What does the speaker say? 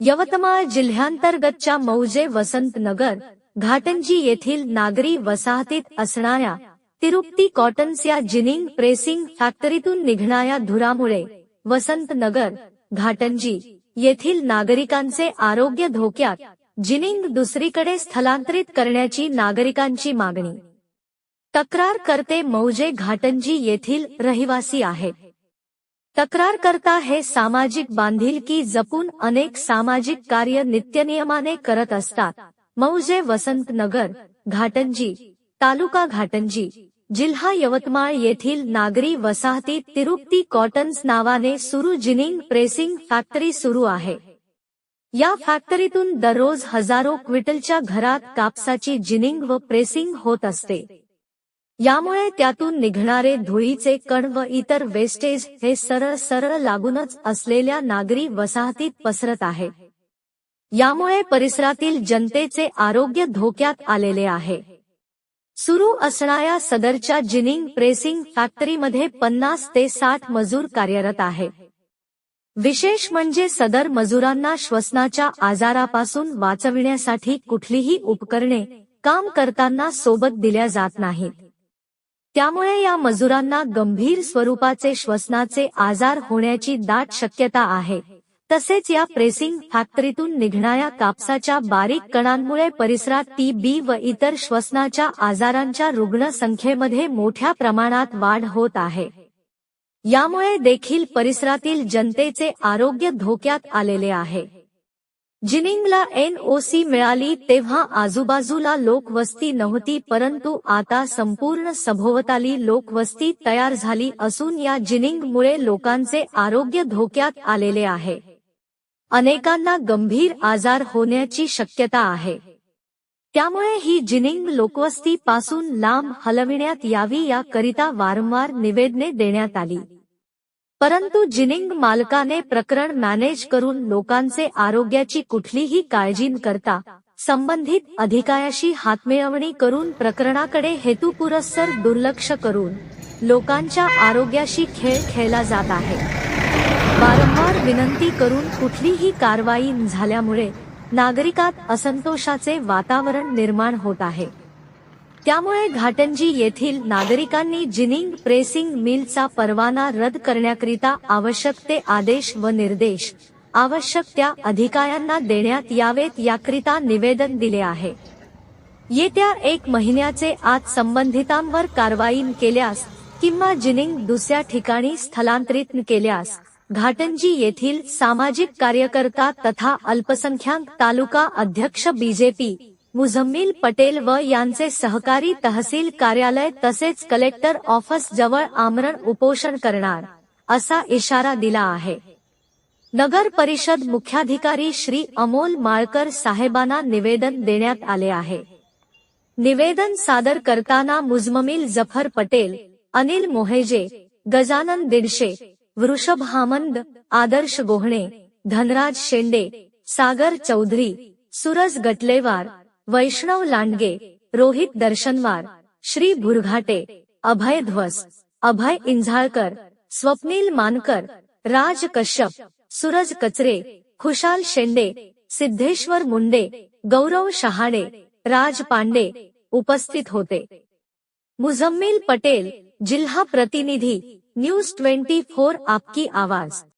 यवतमाळ जिल्ह्यांतर्गतच्या मौजे वसंतनगर घाटंजी येथील नागरी वसाहतीत असणाऱ्या तिरुपती कॉटन्स या जिनिंग प्रेसिंग फॅक्टरीतून निघणाऱ्या धुरामुळे वसंतनगर घाटंजी येथील नागरिकांचे आरोग्य धोक्यात जिनिंग दुसरीकडे स्थलांतरित करण्याची नागरिकांची मागणी. तक्रार करते मौजे घाटंजी येथील रहिवासी आहेत. तक्रारकर्ता हे सामाजिक बांधिलकी जपून अनेक सामाजिक कार्य नित्यनियमाने करत असतात. मौजे वसंतनगर घाटंजी तालुका घाटंजी जिल्हा यवतमाळ येथील नागरी वसाहती तिरुपती कॉटन्स नावाने सुरू जिनिंग प्रेसिंग फॅक्टरी सुरू आहे. या फॅक्टरीतून दररोज हजारो क्विटलच्या घरात कापसाची जिनिंग व प्रेसिंग होत असते. यामुळे त्यातून निघणारे धुळीचे कण व इतर वेस्टेज हे सरळ सरळ लागूनच असलेल्या नागरी वसाहतीत पसरत आहे. यामुळे परिसरातील जनतेचे आरोग्य धोक्यात आलेले आहे. सुरू असणाऱ्या सदरच्या जिनिंग प्रेसिंग फॅक्टरीमध्ये पन्नास ते साठ मजूर कार्यरत आहे. विशेष म्हणजे सदर मजुरांना श्वसनाच्या आजारापासून वाचविण्यासाठी कुठलीही उपकरणे काम करताना सोबत दिल्या जात नाहीत. त्यामुळे या मजुरांना गंभीर स्वरूपाचे श्वसनाचे आजार होण्याची दाट शक्यता आहे. तसेच या प्रेसिंग फॅक्टरीतून निघणाऱ्या कापसाच्या बारीक कणांमुळे परिसरात टी बी व इतर श्वसनाच्या आजारांच्या रुग्णसंख्येमध्ये मोठ्या प्रमाणात वाढ होत आहे. यामुळे देखील परिसरातील जनतेचे आरोग्य धोक्यात आलेले आहे. जिनिंगला एनओसी मिळाली तेव्हा आजूबाजूला लोकवस्ती नव्हती परंतु आता संपूर्ण सभोवताली लोकवस्ती तयार झाली असून या जिनिंगमुळे लोकांचे आरोग्य धोक्यात आलेले आहे. अनेकांना गंभीर आजार होण्याची शक्यता आहे. त्यामुळे ही जिनिंग लोकवस्ती पासून लांब हलविण्यात यावी याकरिता वारंवार निवेदने देण्यात आली. परंतु जिनिंग मालकाने प्रकरण मॅनेज करून लोकांचे आरोग्याची कुठलीही काळजी न करता संबंधित अधिकाऱ्याशी हातमिळवणी करून प्रकरणाकडे हेतुपुरस्सर दुर्लक्ष करून लोकांच्या आरोग्याशी खेळ खेळला जात आहे. वारंवार विनंती करून कुठलीही कारवाई झाल्यामुळे नागरिकात असंतोषाचे वातावरण निर्माण होत आहे. त्यामुळे घाटंजी येथील नागरिकांनी जिनिंग प्रेसिंग मिलचा परवाना रद्द करण्याकरिता आवश्यक ते आदेश व निर्देश आवश्यक त्या अधिकाऱ्यांना देण्यात यावेत याकरिता निवेदन दिले आहे. येत्या एक महिन्याचे आत संबंधितांवर कारवाई केल्यास किंवा जिनिंग दुसऱ्या ठिकाणी स्थलांतरित केल्यास घाटंजी येथील सामाजिक कार्यकर्ता तथा अल्पसंख्याक तालुका अध्यक्ष बीजेपी मुझम्मिल पटेल व यांचे सहकारी तहसील कार्यालय तसेच कलेक्टर ऑफिस जवळ आमरण उपोषण करणार असा इशारा दिला आहे. नगर परिषद मुख्याधिकारी श्री अमोल माळकर साहेबांना निवेदन देण्यात आले आहे. निवेदन सादर करताना मुजममिल जफर पटेल अनिल मोहेजे गजानन दिडशे वृषभ हामंद आदर्श गोहणे धनराज शेंडे सागर चौधरी सुरज गटलेवार वैष्णव लांडगे, रोहित दर्शनवार, श्री भुरघाटे, अभय ध्वस, अभय इंझाळकर, स्वप्नील मानकर, राज कश्यप, सूरज कचरे, खुशाल शेंडे, सिद्धेश्वर मुंडे, गौरव शहाडे राज पांडे उपस्थित होते. मुझम्मिल पटेल, जिल्हा प्रतिनिधी, न्यूज़ ट्वेंटी फोर आपकी आवाज़.